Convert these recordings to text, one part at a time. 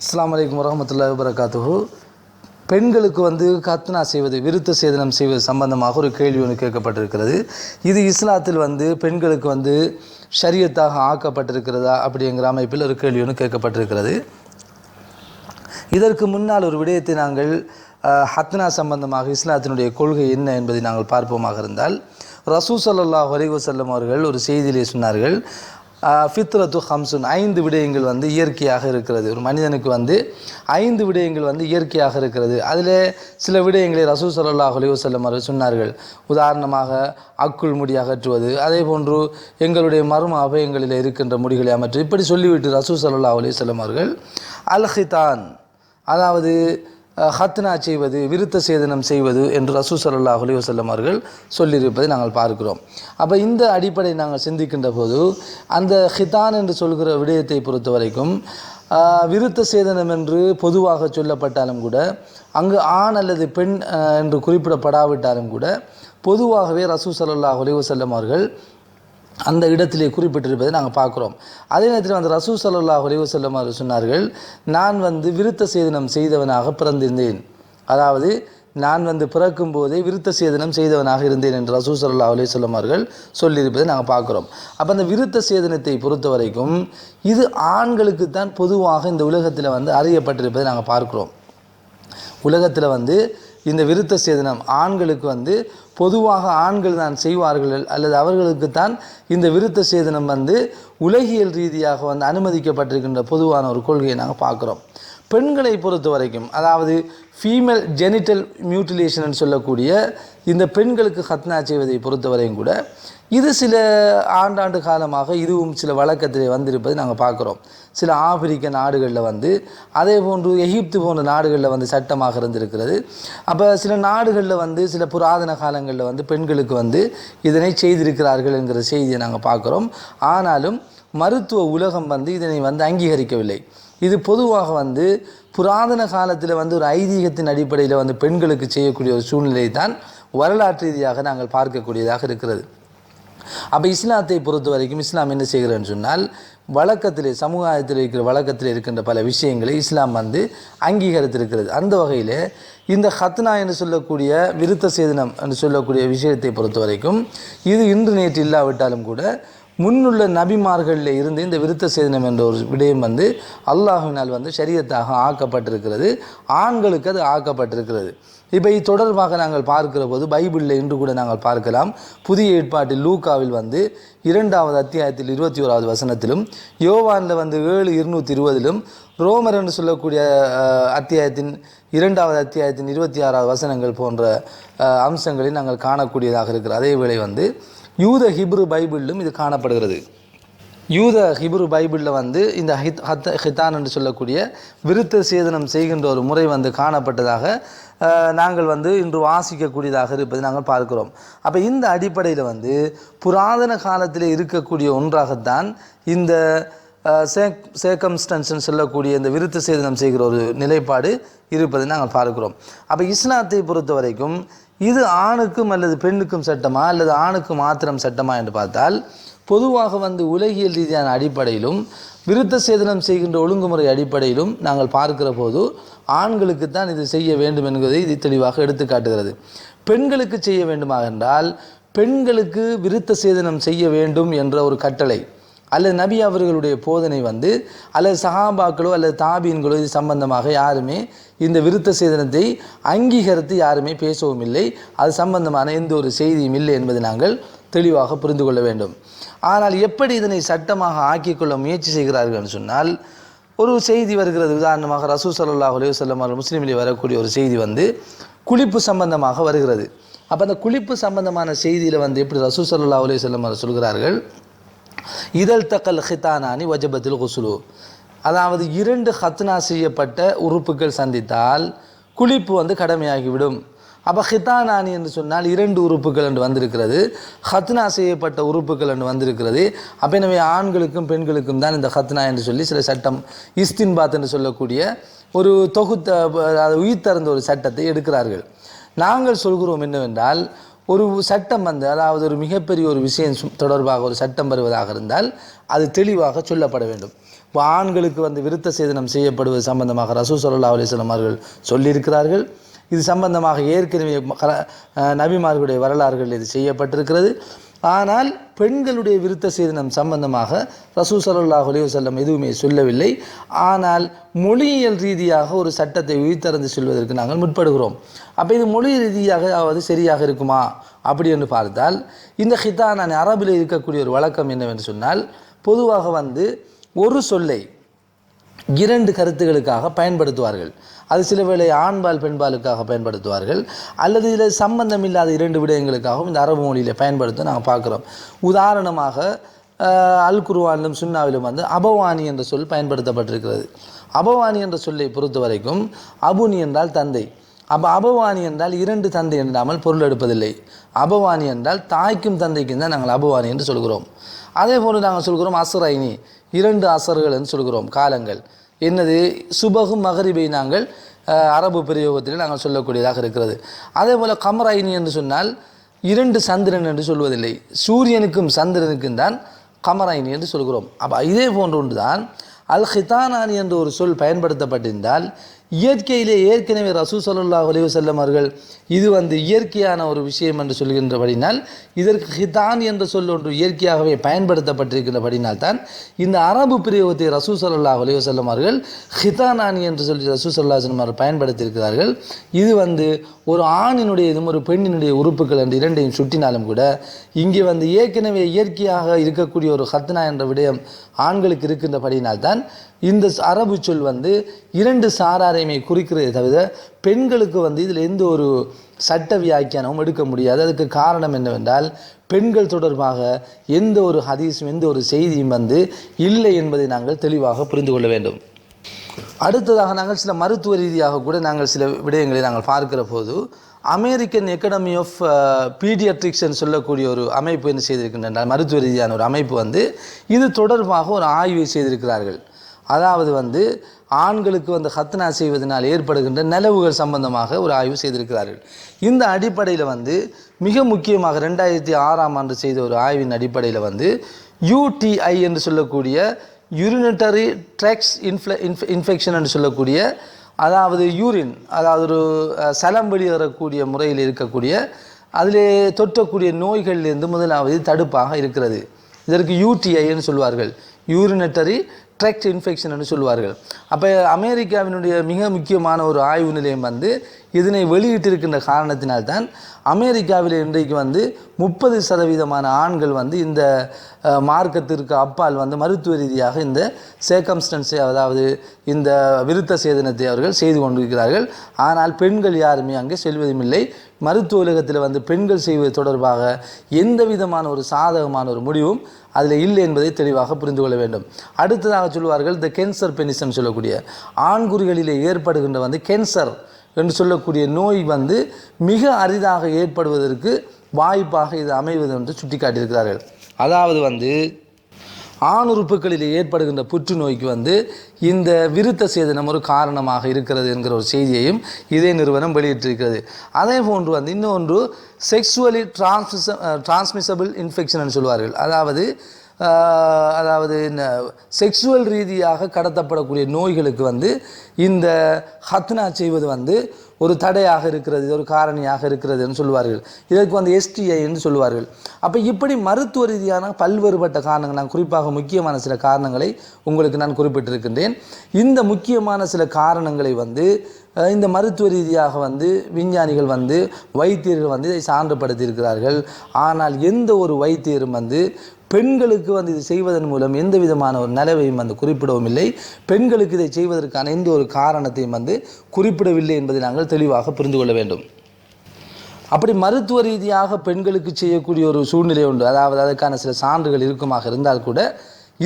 அஸ்லாம் வலைக்கம் வரமத்துல்லா வபரகாத்துஹு. பெண்களுக்கு வந்து கத்னா செய்வது விருத்த சேதனம் செய்வது சம்பந்தமாக ஒரு கேள்வி ஒன்று கேட்கப்பட்டிருக்கிறது. இது இஸ்லாத்தில் வந்து பெண்களுக்கு வந்து ஷரியத்தாக ஆக்கப்பட்டிருக்கிறதா அப்படிங்கிற அமைப்பில் ஒரு கேள்வி ஒன்று கேட்கப்பட்டிருக்கிறது. இதற்கு முன்னால் ஒரு விடயத்தை நாங்கள் ஹத்னா சம்பந்தமாக இஸ்லாத்தினுடைய கொள்கை என்ன என்பதை நாங்கள் பார்ப்போமாக இருந்தால் ரசூ சல்லாஹ் அலைஹி அவர்கள் ஒரு செய்தியிலே சொன்னார்கள் ஃபித்ரத்து ஹம்சுன் ஐந்து விடயங்கள் வந்து இயற்கையாக இருக்கிறது. ஒரு மனிதனுக்கு வந்து ஐந்து விடயங்கள் வந்து இயற்கையாக இருக்கிறது. அதில் சில விடயங்களை ரசூ ஸல்லல்லாஹு அலைஹி அவர்கள் சொன்னார்கள். உதாரணமாக அக்குள் முடி அகற்றுவது அதே போன்று எங்களுடைய மர்ம அபயங்களில் இருக்கின்ற முடிகளை அமற்று இப்படி சொல்லிவிட்டு ரசூ ஸல்லல்லாஹு அலைஹி அவர்கள் அல் ஹிதான் அதாவது ஹத்னா செய்வது விருத்த சேதனம் செய்வது என்று ரசூ சல்லா அலைஹி வஸல்லம் அவர்கள் சொல்லியிருப்பதை நாங்கள் பார்க்கிறோம். அப்போ இந்த அடிப்படை நாங்கள் சிந்திக்கின்ற போது அந்த ஹிதான் என்று சொல்கிற விடயத்தை பொறுத்த வரைக்கும் விருத்த சேதனம் என்று பொதுவாக சொல்லப்பட்டாலும் கூட அங்கு ஆண் அல்லது பெண் என்று குறிப்பிடப்படாவிட்டாலும் கூட பொதுவாகவே ரசூ ஸல்லல்லாஹு அலைஹி வஸல்லம் அவர்கள் அந்த இடத்திலே குறிப்பிட்டிருப்பதை நாங்கள் பார்க்குறோம். அதே நேரத்தில் அந்த ரசூ ஸல்லல்லாஹு அலைஹி வஸல்லம் சொன்னார்கள் நான் வந்து விருத்த சேதனம் செய்தவனாக பிறந்திருந்தேன். அதாவது நான் வந்து பிறக்கும் போதே விருத்த சேதனம் செய்தவனாக இருந்தேன் என்று ரசூ சல்லா அலைஹி அவர்கள் சொல்லியிருப்பதை நாங்கள் பார்க்குறோம். அப்போ அந்த விருத்த சேதனத்தை பொறுத்த வரைக்கும் இது ஆண்களுக்கு தான் பொதுவாக இந்த உலகத்தில் வந்து அறியப்பட்டிருப்பதை நாங்கள் பார்க்குறோம். உலகத்தில் வந்து இந்த விருத்த சேதனம் ஆண்களுக்கு வந்து பொதுவாக ஆண்கள் தான் செய்வார்கள் அல்லது அவர்களுக்கு தான் இந்த விருத்த சேதனம் வந்து உலகியல் ரீதியாக வந்து அனுமதிக்கப்பட்டிருக்கின்ற பொதுவான ஒரு கொள்கையை நாங்கள் பார்க்குறோம். பெண்களை பொறுத்த வரைக்கும் அதாவது ஃபீமேல் ஜெனிட்டல் மியூட்டிலேஷன் சொல்லக்கூடிய இந்த பெண்களுக்கு ஹத்னா செய்வதை பொறுத்தவரையும் கூட இது சில ஆண்டாண்டு காலமாக இதுவும் சில வழக்கத்திலே வந்திருப்பதை நாங்கள் பார்க்குறோம். சில ஆப்பிரிக்க நாடுகளில் வந்து அதே போன்று எகிப்து போன்ற நாடுகளில் வந்து சட்டமாக இருந்திருக்கிறது. அப்போ சில நாடுகளில் வந்து சில புராதன காலங்களில் வந்து பெண்களுக்கு வந்து இதனை செய்திருக்கிறார்கள் என்கிற செய்தியை நாங்கள் பார்க்குறோம். ஆனாலும் மருத்துவ உலகம் வந்து இதனை வந்து அங்கீகரிக்கவில்லை. இது பொதுவாக வந்து புராதன காலத்தில் வந்து ஒரு ஐதீகத்தின் அடிப்படையில் வந்து பெண்களுக்கு செய்யக்கூடிய ஒரு சூழ்நிலை தான் வரலாற்று ரீதியாக நாங்கள் பார்க்கக்கூடியதாக இருக்கிறது. அப்போ இஸ்லாத்தை பொறுத்த வரைக்கும் இஸ்லாம் என்ன செய்கிறேன்னு சொன்னால் வழக்கத்திலே சமுதாயத்தில் இருக்கிற வழக்கத்தில் இருக்கின்ற பல விஷயங்களை இஸ்லாம் வந்து அங்கீகரித்திருக்கிறது. அந்த வகையில் இந்த ஹத்னா என்று சொல்லக்கூடிய விருத்த சேதனம் என்று சொல்லக்கூடிய விஷயத்தை பொறுத்த வரைக்கும் இது இன்று நேற்று இல்லாவிட்டாலும் கூட முன்னுள்ள நபிமார்களில் இருந்து இந்த விருத்த சேதனம் என்ற ஒரு விடயம் வந்து அல்லாஹினால் வந்து சரியத்தாக ஆக்கப்பட்டிருக்கிறது. ஆண்களுக்கு அது ஆக்கப்பட்டிருக்கிறது. இப்போ இது தொடர்பாக நாங்கள் பார்க்கிற போது பைபிளில் இன்று கூட நாங்கள் பார்க்கலாம். புதிய ஏற்பாட்டில் லூக்காவில் வந்து இரண்டாவது அத்தியாயத்தில் இருபத்தி ஓராவது வசனத்திலும் யோவானில் வந்து ஏழு இருநூற்றி இருபதிலும் ரோமர் என்று சொல்லக்கூடிய அத்தியாயத்தின் இரண்டாவது அத்தியாயத்தின் இருபத்தி ஆறாவது வசனங்கள் போன்ற அம்சங்களை நாங்கள் காணக்கூடியதாக இருக்கிறது. அதே வேளை வந்து யூத ஹிப்ரு பைபிளிலும் இது காணப்படுகிறது. யூத ஹிப்ரு பைபிளில் வந்து இந்த ஹித் ஹத் ஹிதான் என்று சொல்லக்கூடிய விருத்த சேதனம் செய்கின்ற ஒரு முறை வந்து காணப்பட்டதாக நாங்கள் வந்து இன்று வாசிக்கக்கூடியதாக இருப்பதை நாங்கள் பார்க்கிறோம். அப்போ இந்த அடிப்படையில் வந்து புராதன காலத்தில் இருக்கக்கூடிய ஒன்றாகத்தான் இந்த சேக் சேக்கம்ஸ்டன்ஸ்னு சொல்லக்கூடிய இந்த விருத்த சேதனம் செய்கிற ஒரு நிலைப்பாடு இருப்பதை நாங்கள் பார்க்கிறோம். அப்போ இஸ்லாத்தை பொறுத்த வரைக்கும் இது ஆணுக்கும் அல்லது பெண்ணுக்கும் சட்டமா அல்லது ஆணுக்கு மாத்திரம் சட்டமா என்று பார்த்தால் பொதுவாக வந்து உலகியல் ரீதியான அடிப்படையிலும் விருத்த சேதனம் செய்கின்ற ஒழுங்குமுறை அடிப்படையிலும் நாங்கள் பார்க்கிற போது ஆண்களுக்கு தான் இது செய்ய வேண்டும் என்பதை இது தெளிவாக எடுத்துக்காட்டுகிறது. பெண்களுக்கு செய்ய வேண்டுமாக என்றால் பெண்களுக்கு விருத்த சேதனம் செய்ய வேண்டும் என்ற ஒரு கட்டளை அல்லது நபி அவர்களுடைய போதனை வந்து அல்லது சஹாபாக்களோ அல்லது தாபீன்களோ இது சம்பந்தமாக யாருமே இந்த விருத்த சேதனத்தை அங்கீகரித்து யாருமே பேசவும் இல்லை. அது சம்பந்தமான எந்த ஒரு செய்தியும் இல்லை என்பதை நாங்கள் தெளிவாக புரிந்து கொள்ள வேண்டும். ஆனால் எப்படி இதனை சட்டமாக ஆக்கிக்கொள்ள முயற்சி செய்கிறார்கள் சொன்னால் ஒரு செய்தி வருகிறது. உதாரணமாக ரசூ சல்லாஹ் அலையுசல்லம் அவர்கள் முஸ்லீமிலே வரக்கூடிய ஒரு செய்தி வந்து குளிப்பு சம்பந்தமாக வருகிறது. அப்போ அந்த குளிப்பு சம்பந்தமான செய்தியில் வந்து எப்படி ரசூ சல்லாஹ் அலையுசல்லம் அவர் சொல்கிறார்கள்? இதழ் தக்கல் ஹிதானானி வஜபத்தில் குசுலு. அதாவது இரண்டு ஹத்னா செய்யப்பட்ட உறுப்புகள் சந்தித்தால் குளிப்பு வந்து கடமையாகிவிடும். அப்போ ஹிதானானி என்று சொன்னால் இரண்டு உறுப்புகள் என்று வந்திருக்கிறது. ஹத்னா செய்யப்பட்ட உறுப்புகள் என்று வந்திருக்கிறது. அப்போ எனவே ஆண்களுக்கும் பெண்களுக்கும் தான் இந்த ஹத்னா என்று சொல்லி சில சட்டம் இஸ்தின்பாத் என்று சொல்லக்கூடிய ஒரு தொகுத்த உயிர் உயிர்த்தறந்த ஒரு சட்டத்தை எடுக்கிறார்கள். நாங்கள் சொல்கிறோம் என்னவென்றால் ஒரு சட்டம் வந்து அதாவது ஒரு மிகப்பெரிய ஒரு விஷயம் தொடர்பாக ஒரு சட்டம் வருவதாக இருந்தால் அது தெளிவாக சொல்லப்பட வேண்டும். இப்போ ஆண்களுக்கு வந்து விருத்த சேதனம் செய்யப்படுவது சம்பந்தமாக ரசூ சொல்லா அலிஸ்லாம் அவர்கள் சொல்லியிருக்கிறார்கள். இது சம்பந்தமாக ஏற்கனவே நபிமார்களுடைய வரலாறுகள் இது செய்யப்பட்டிருக்கிறது. ஆனால் பெண்களுடைய விருத்த சேதனம் சம்பந்தமாக ரசூ சல்லாஹ் அலையுசல்லம் எதுவுமே சொல்லவில்லை. ஆனால் மொழியியல் ரீதியாக ஒரு சட்டத்தை உயிர்த்தறந்து சொல்வதற்கு நாங்கள் முற்படுகிறோம். அப்போ இது மொழி ரீதியாக அதாவது சரியாக இருக்குமா? அப்படி என்று பார்த்தால் இந்த ஹிதானான் அரபில் இருக்கக்கூடிய ஒரு வழக்கம் என்னவென்று சொன்னால் பொதுவாக வந்து ஒரு சொல்லை இரண்டு கருத்துகளுக்காக பயன்படுத்துவார்கள். அது சில வேளை ஆண்பால் பெண்பாலுக்காக பயன்படுத்துவார்கள். அல்லது இதில் சம்பந்தம் இல்லாத இரண்டு விடயங்களுக்காகவும் இந்த அரபு மொழியில் பயன்படுத்த நாங்கள் பார்க்குறோம். உதாரணமாக அல் குருவானிலும் சுன்னாவிலும் வந்து அபவானி என்ற சொல் பயன்படுத்தப்பட்டிருக்கிறது. அபவானி என்ற சொல்லை பொறுத்த வரைக்கும் அபுனி என்றால் தந்தை. அப்போ அபவானி என்றால் இரண்டு தந்தை என்றாமல் பொருள் எடுப்பதில்லை. அபவானி என்றால் தாய்க்கும் தந்தைக்கும் தான் நாங்கள் அபவானி என்று சொல்கிறோம். அதே போல் நாங்கள் சொல்கிறோம் அசுரைனி. இரண்டு அசர்கள் என்று சொல்கிறோம் காலங்கள். என்னது? சுபகும் மகரிபை நாங்கள் அரபு பிரயோகத்தில் நாங்கள் சொல்லக்கூடியதாக இருக்கிறது. அதே போல் கமராயினி என்று சொன்னால் இரண்டு சந்திரன் என்று சொல்வதில்லை. சூரியனுக்கும் சந்திரனுக்கும் தான் கமராயினி என்று சொல்கிறோம். அப்போ இதே போன்று தான் அல் ஹிதானானி என்ற ஒரு சொல் பயன்படுத்தப்பட்டிருந்தால் இயற்கையிலே ஏற்கனவே ரசூ சல்லாஹ் அலைவசல்லம் அவர்கள் இது வந்து இயற்கையான ஒரு விஷயம் என்று சொல்கின்றபடினால் இதற்கு ஹிதான் என்ற சொல் ஒன்று இயற்கையாகவே பயன்படுத்தப்பட்டிருக்கின்றபடினால் தான் இந்த அரபு பிரயோகத்தை ரசூ சல்லாஹ் அலைவசல்லம் அவர்கள் ஹிதானானி என்று சொல்லி ரசூ சல்லா அவர்கள் பயன்படுத்தியிருக்கிறார்கள். இது வந்து ஒரு ஆணினுடைய இதுவும் ஒரு பெண்ணினுடைய உறுப்புகள் என்று இரண்டையும் சுட்டினாலும் கூட இங்கே வந்து ஏற்கனவே இயற்கையாக இருக்கக்கூடிய ஒரு ஹத்னா என்ற விடயம் ஆண்களுக்கு இருக்கின்றபடியினால்தான் இந்த அரபு சொல் வந்து இரண்டு சாராரையுமே குறிக்கிறதே தவிர பெண்களுக்கு வந்து இதில் எந்த ஒரு சட்ட வியாக்கியானமும் எடுக்க முடியாது. அதுக்கு காரணம் என்னவென்றால் பெண்கள் தொடர்பாக எந்த ஒரு ஹதீஸும் எந்த ஒரு செய்தியும் வந்து இல்லை என்பதை நாங்கள் தெளிவாக புரிந்து கொள்ள வேண்டும். அடுத்ததாக நாங்கள் சில மருத்துவ ரீதியாக கூட நாங்கள் சில விடயங்களை நாங்கள் பார்க்கிற போது அமெரிக்கன் எக்கடமி ஆஃப் பீடியாட்ரிக்ஸ் சொல்லக்கூடிய ஒரு அமைப்பு என்ன செய்திருக்கின்றன? மருத்துவ ரீதியான ஒரு அமைப்பு வந்து இது தொடர்பாக ஒரு ஆய்வை செய்திருக்கிறார்கள். அதாவது வந்து ஆண்களுக்கு வந்து ஹத்னா செய்வதனால் ஏற்படுகின்ற நிலவுகள் சம்பந்தமாக ஒரு ஆய்வு செய்திருக்கிறார்கள். இந்த அடிப்படையில் வந்து மிக முக்கியமாக ரெண்டாயிரத்தி ஆறாம் ஆண்டு செய்த ஒரு ஆய்வின் அடிப்படையில் வந்து யூடிஐ என்று சொல்லக்கூடிய யூரினட்டரி ட்ரெக்ஸ் இன்ஃப்ள இன்ஃப இன்ஃபெக்ஷன் என்று சொல்லக்கூடிய அதாவது யூரின் அதாவது ஒரு சலம் வெளியேறக்கூடிய முறையில் இருக்கக்கூடிய அதிலே தொற்றக்கூடிய நோய்களிலிருந்து முதலாவது தடுப்பாக இருக்கிறது. இதற்கு யூடிஐன்னு சொல்வார்கள். யூரினட்டரி ட்ரெக்ட் இன்ஃபெக்ஷன் என்று சொல்வார்கள் அப்போ அமெரிக்காவினுடைய மிக முக்கியமான ஒரு ஆய்வு நிலையம் வந்து இதனை வெளியிட்டிருக்கின்ற காரணத்தினால்தான் அமெரிக்காவில் இன்றைக்கு வந்து முப்பது சதவீதமான ஆண்கள் வந்து இந்த மார்க்கத்திற்கு அப்பால் வந்து மருத்துவ ரீதியாக இந்த சேக்கம்ஸ்டன்ஸை அதாவது இந்த விருத்த சேதனத்தை அவர்கள் செய்து கொண்டிருக்கிறார்கள். ஆனால் பெண்கள் யாருமே அங்கே செல்வதும் இல்லை மருத்துவ உலகத்தில் வந்து பெண்கள் செய்வது தொடர்பாக எந்த விதமான ஒரு சாதகமான ஒரு முடிவும் அதில் இல்லை என்பதை தெளிவாக புரிந்து கொள்ள வேண்டும். அடுத்ததாக சொல்லுவார்கள் இந்த கேன்சர் பெனிசன் சொல்லக்கூடிய ஆண்குறிகளிலே ஏற்படுகின்ற வந்து கேன்சர் என்று சொல்லக்கூடிய நோய் வந்து மிக அரிதாக ஏற்படுவதற்கு வாய்ப்பாக இது அமைவது என்று சுட்டிக்காட்டியிருக்கிறார்கள். அதாவது வந்து ஆண் உறுப்புகளில் ஏற்படுகின்ற புற்றுநோய்க்கு வந்து இந்த விருத்த சேதனம் ஒரு காரணமாக இருக்கிறது என்கிற ஒரு செய்தியையும் இதே நிறுவனம் வெளியிட்டிருக்கிறது. அதே போன்று வந்து இன்னொன்று செக்ஸுவலி டிரான்ஸ்மிச டிரான்ஸ்மிசபிள் இன்ஃபெக்ஷன் சொல்வார்கள். அதாவது அதாவது இந்த செக்ஸுவல் ரீதியாக கடத்தப்படக்கூடிய நோய்களுக்கு வந்து இந்த ஹத்னா செய்வது வந்து ஒரு தடையாக இருக்கிறது இது ஒரு காரணியாக இருக்கிறதுன்னு சொல்லுவார்கள். இதற்கு வந்து எஸ்டிஐ என்று சொல்லுவார்கள். அப்போ இப்படி மருத்துவ ரீதியான பல்வேறுபட்ட காரணங்கள் நான் குறிப்பாக முக்கியமான சில காரணங்களை உங்களுக்கு நான் குறிப்பிட்டிருக்கின்றேன். இந்த முக்கியமான சில காரணங்களை வந்து இந்த மருத்துவ ரீதியாக வந்து விஞ்ஞானிகள் வந்து வைத்தியர்கள் வந்து இதை சான்றுபடுத்தியிருக்கிறார்கள். ஆனால் எந்த ஒரு வைத்தியரும் வந்து பெண்களுக்கு வந்து இது செய்வதன் மூலம் எந்த விதமான ஒரு நலவையும் வந்து குறிப்பிடவும் இல்லை. பெண்களுக்கு இதை செய்வதற்கான எந்த ஒரு காரணத்தையும் வந்து குறிப்பிடவில்லை என்பதை நாங்கள் தெளிவாக புரிந்து கொள்ள வேண்டும். அப்படி மருத்துவ ரீதியாக பெண்களுக்கு செய்யக்கூடிய ஒரு சூழ்நிலை உண்டு. அதாவது அதற்கான சில சான்றுகள் இருக்குமாக இருந்தால் கூட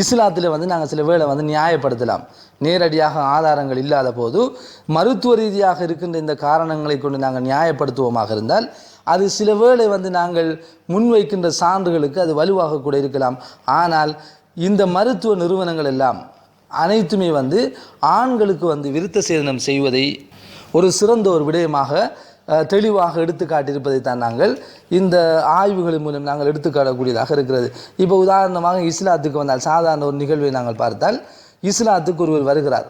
இஸ்லாத்தில் வந்து நாங்கள் சில வேளை வந்து நியாயப்படுத்தலாம். நேரடியாக ஆதாரங்கள் இல்லாத போது மருத்துவ ரீதியாக இருக்கின்ற இந்த காரணங்களை கொண்டு நாங்கள் நியாயப்படுத்துவோமாக இருந்தால் அது சில வேளை வந்து நாங்கள் முன்வைக்கின்ற சான்றுகளுக்கு அது வலுவாக கூட இருக்கலாம். ஆனால் இந்த மருத்துவ நிறுவனங்கள் எல்லாம் அனைத்துமே வந்து ஆண்களுக்கு வந்து விருத்த சேதனம் செய்வதை ஒரு சிறந்த ஒரு விடயமாக தெளிவாக எடுத்து காட்டியிருப்பதை தான் நாங்கள் இந்த ஆய்வுகளின் மூலம் நாங்கள் எடுத்துக்காட்டக்கூடியதாக இருக்கிறது. இப்போ உதாரணமாக இஸ்லாத்துக்கு வந்தால் சாதாரண ஒரு நிகழ்வை நாங்கள் பார்த்தால் இஸ்லாத்துக்கு ஒருவர் வருகிறார்.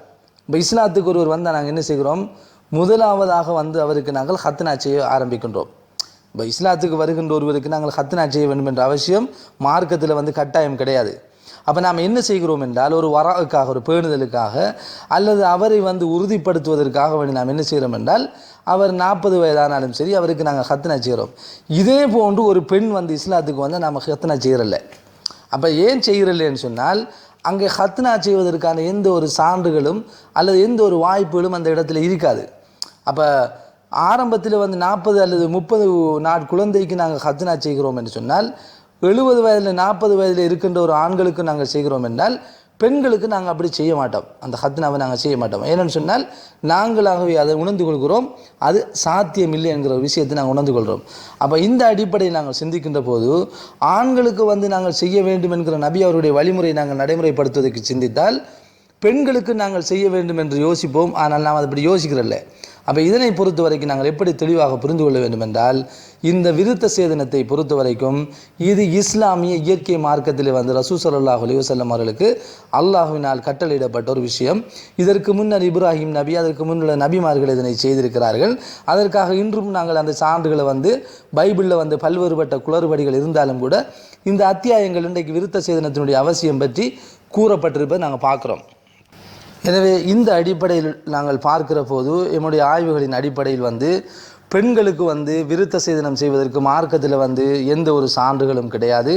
இப்போ இஸ்லாத்துக்கு ஒருவர் வந்தால் நாங்கள் என்ன செய்கிறோம்? முதலாவதாக வந்து அவருக்கு நாங்கள் ஹத்னா செய்ய ஆரம்பிக்கின்றோம். இப்போ இஸ்லாத்துக்கு வருகின்ற ஒருவருக்கு நாங்கள் ஹத்னா செய்ய வேண்டும் என்ற அவசியம் மார்க்கத்தில் வந்து கட்டாயம் கிடையாது. அப்போ நாம் என்ன செய்கிறோம் என்றால் ஒரு வராவுக்காக ஒரு பேணுதலுக்காக அல்லது அவரை வந்து உறுதிப்படுத்துவதற்காக வேண்டி நாம் என்ன செய்கிறோம் என்றால் அவர் நாற்பது வயதானாலும் சரி அவருக்கு நாங்கள் ஹத்னா செய்கிறோம். இதே போன்று ஒரு பெண் வந்து இஸ்லாத்துக்கு வந்து நாம் ஹத்னா செய்கிறல்ல அப்போ ஏன் செய்கிறல்லேன்னு சொன்னால் அங்கே ஹத்னா செய்வதற்கான எந்த ஒரு சான்றுகளும் அல்லது எந்த ஒரு வாய்ப்புகளும் அந்த இடத்துல இருக்காது. அப்போ ஆரம்பத்தில் வந்து நாற்பது அல்லது முப்பது நாட் குழந்தைக்கு நாங்கள் ஹத்னா செய்கிறோம் என்று சொன்னால் எழுபது வயதில் நாற்பது வயதில் இருக்கின்ற ஒரு ஆண்களுக்கு நாங்கள் செய்கிறோம் என்றால் பெண்களுக்கு நாங்கள் அப்படி செய்ய மாட்டோம். அந்த ஹத்னாவை நாங்கள் செய்ய மாட்டோம். ஏன்னு சொன்னால் நாங்களாகவே அதை உணர்ந்து கொள்கிறோம். அது சாத்தியம் இல்லை என்கிற ஒரு விஷயத்தை நாங்கள் உணர்ந்து கொள்கிறோம். அப்போ இந்த அடிப்படையில் நாங்கள் சிந்திக்கின்ற போது ஆண்களுக்கு வந்து நாங்கள் செய்ய வேண்டும் என்கிற நபி அவருடைய வழிமுறை நாங்கள் நடைமுறைப்படுத்துவதற்கு சிந்தித்தால் பெண்களுக்கு நாங்கள் செய்ய வேண்டும் என்று யோசிப்போம். ஆனால் நாம் அப்படி யோசிக்கிறல்ல அப்போ இதனை பொறுத்த வரைக்கும் நாங்கள் எப்படி தெளிவாக புரிந்து கொள்ள வேண்டும் என்றால் இந்த விருத்த சேதனத்தை பொறுத்த வரைக்கும் இது இஸ்லாமிய இயற்கை மார்க்கத்தில் வந்து ரசூ சல்லாஹ் அலிவசல்லம் அவர்களுக்கு அல்லாஹுவினால் கட்டளையிடப்பட்ட ஒரு விஷயம். இதற்கு முன்னர் இப்ராஹிம் நபி அதற்கு முன்னுள்ள நபிமார்கள் இதனை செய்திருக்கிறார்கள். அதற்காக இன்றும் நாங்கள் அந்த சான்றுகளை வந்து பைபிளில் வந்து பல்வேறுபட்ட குளறுபடிகள் இருந்தாலும் கூட இந்த அத்தியாயங்கள் இன்றைக்கு விருத்த சேதனத்தினுடைய அவசியம் பற்றி கூறப்பட்டிருப்பதை நாங்கள் பார்க்குறோம். எனவே இந்த அடிப்படையில் நாங்கள் பார்க்கிற போது என்னுடைய ஆய்வுகளின் அடிப்படையில் வந்து பெண்களுக்கு வந்து விருத்த சேதனம் செய்வதற்கு மார்க்கத்தில் வந்து எந்த ஒரு சான்றுகளும் கிடையாது.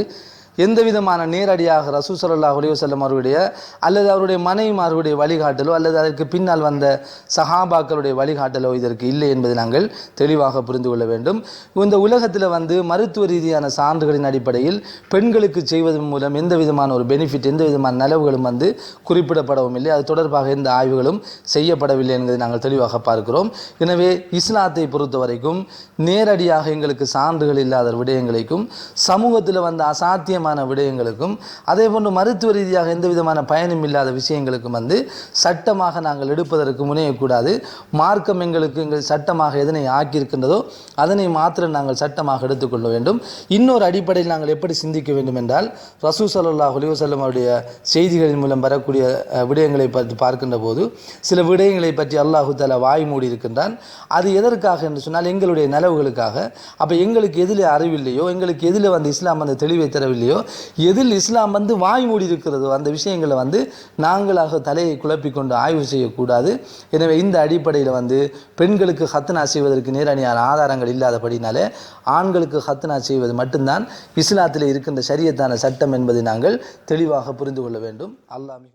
எந்த விதமான நேரடியாக ரசூ சல்லாஹ் அலையுசல்லம் அவருடைய அல்லது அவருடைய மனைவிமார்களுடைய வழிகாட்டலோ அல்லது அதற்கு பின்னால் வந்த சஹாபாக்களுடைய வழிகாட்டலோ இதற்கு இல்லை என்பதை நாங்கள் தெளிவாக புரிந்து கொள்ள வேண்டும். இந்த உலகத்தில் வந்து மருத்துவ ரீதியான சான்றுகளின் அடிப்படையில் பெண்களுக்கு செய்வதன் மூலம் எந்த விதமான ஒரு பெனிஃபிட் எந்த விதமான நலவுகளும் வந்து குறிப்பிடப்படவும் இல்லை. அது தொடர்பாக எந்த ஆய்வுகளும் செய்யப்படவில்லை என்பதை நாங்கள் தெளிவாக பார்க்கிறோம். எனவே இஸ்லாத்தை பொறுத்த வரைக்கும் நேரடியாக எங்களுக்கு சான்றுகள் இல்லாத விடயங்களுக்கும் சமூகத்தில் வந்த அசாத்தியம் விதமான விடயங்களுக்கும் அதே போன்று மருத்துவ ரீதியாக எந்த விதமான பயனும் இல்லாத விஷயங்களுக்கும் வந்து சட்டமாக நாங்கள் எடுப்பதற்கு முனையக்கூடாது. மார்க்கம் எங்களுக்கு எங்கள் சட்டமாக எதனை ஆக்கியிருக்கின்றதோ அதனை மாத்திரம் நாங்கள் சட்டமாக எடுத்துக்கொள்ள வேண்டும். இன்னொரு அடிப்படையில் நாங்கள் எப்படி சிந்திக்க வேண்டும் என்றால் ரசூ சல்லா ஹுலிவசல்லம் அவருடைய செய்திகளின் மூலம் வரக்கூடிய விடயங்களை பற்றி பார்க்கின்ற போது சில விடயங்களை பற்றி அல்லாஹு தாலா வாய் மூடி இருக்கின்றான். அது எதற்காக என்று சொன்னால் எங்களுடைய நலவுகளுக்காக. அப்போ எங்களுக்கு எதில் அறிவில்லையோ எங்களுக்கு எதில் வந்து இஸ்லாம் அந்த தெளிவை தரவில்லையோ எதில் இஸ்லாம் வந்து வாய் மூடி இருக்கிறதோ அந்த விஷயங்களை வந்து நாங்களாக தலையை குழப்பிக்கொண்டு ஆய்வு செய்யக்கூடாது. எனவே இந்த அடிப்படையில் வந்து பெண்களுக்கு ஹத்னா செய்வதற்கு நேரணியான ஆதாரங்கள் இல்லாதபடினாலே ஆண்களுக்கு ஹத்னா செய்வது மட்டும்தான் இஸ்லாத்தில் இருக்கின்ற சரியத்தான சட்டம் என்பதை நாங்கள் தெளிவாக புரிந்து கொள்ள வேண்டும். அல்லாமி